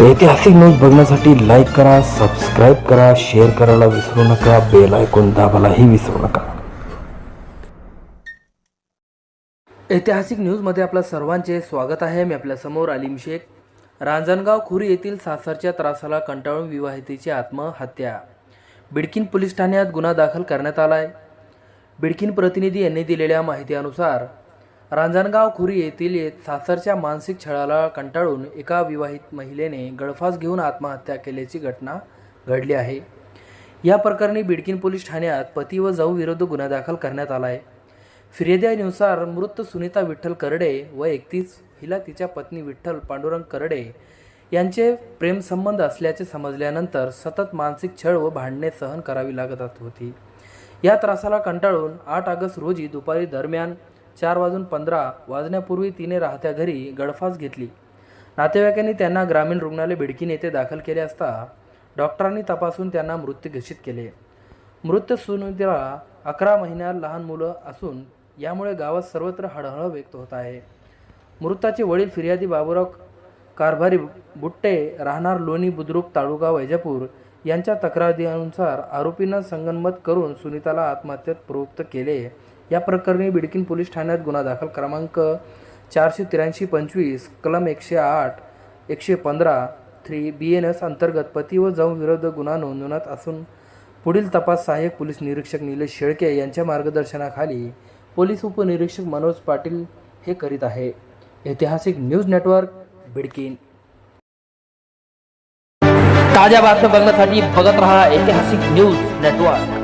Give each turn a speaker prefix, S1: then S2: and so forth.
S1: ऐतिहासिक न्यूज बघण्यासाठी लाईक करा सबस्क्राईब करा शेअर करायला विसरू नका बेल ऐकून दाबायलाही विसरू नका.
S2: ऐतिहासिक न्यूजमध्ये आपल्या सर्वांचे स्वागत आहे. मी आपल्यासमोर अलीम शेख. रांजणगाव खुरी येथील सासरच्या त्रासाला कंटाळून विवाहितेची आत्महत्या. बिडकीन पोलीस ठाण्यात गुन्हा दाखल करण्यात आला आहे बिडकीन प्रतिनिधी यांनी दिलेल्या माहितीनुसार रांजणगाव खुरी येथील ये- सासरच्या मानसिक छळाला कंटाळून एका विवाहित महिलेने गळफास घेऊन आत्महत्या केल्याची घटना घडली आहे. या प्रकरणी बिडकीन पोलीस ठाण्यात पती व जाऊ विरुद्ध गुन्हा दाखल करण्यात आला आहे फिर्यादीनुसार मृत सुनीता विठ्ठल करडे व एकतीस हिला तिच्या पत्नी विठ्ठल पांडुरंग करडे यांचे प्रेमसंबंध असल्याचे समजल्यानंतर सतत मानसिक छळ व भांडणे सहन करावी लागत होती. या त्रासाला कंटाळून आठ ऑगस्ट रोजी दुपारी दरम्यान चार वाजून पंधरा वाजण्यापूर्वी तिने राहत्या घरी गळफास घेतली. नातेवाईकांनी त्यांना ग्रामीण रुग्णालय बिडकीन येथे दाखल केले असता डॉक्टरांनी तपासून त्यांना मृत्यू घोषित केले. मृत सुनीतीला अकरा महिन्यात लहान मुलं असून यामुळे गावात सर्वत्र हळहळ व्यक्त होत आहे. मृताचे वडील फिर्यादी बाबुराव कारभारी बुट्टे राहणार लोणी बुद्रुक तालुका वैजापूर यांच्या तक्रारीनुसार आरोपींना संगनमत करून सुनीताला आत्महत्येत प्रवृत्त केले. या प्रकरणी बिडकीन पोलीस ठाण्यात गुन्हा दाखल. क्रमांक चारशे त्र्याऐंशी पंचवीस कलम एकशे आठ एकशे पंधरा थ्री बी एन एस अंतर्गत पती व जाऊ विरुद्ध गुन्हा नोंदवण्यात असून पुढील तपास सहाय्यक पोलीस निरीक्षक निलेश शेळके यांच्या मार्गदर्शनाखाली पोलीस उपनिरीक्षक मनोज पाटील हे करीत आहे. ऐतिहासिक न्यूज नेटवर्क बिडकीन. ताज्या बातम्या बघण्यासाठी बघत रहा ऐतिहासिक न्यूज नेटवर्क.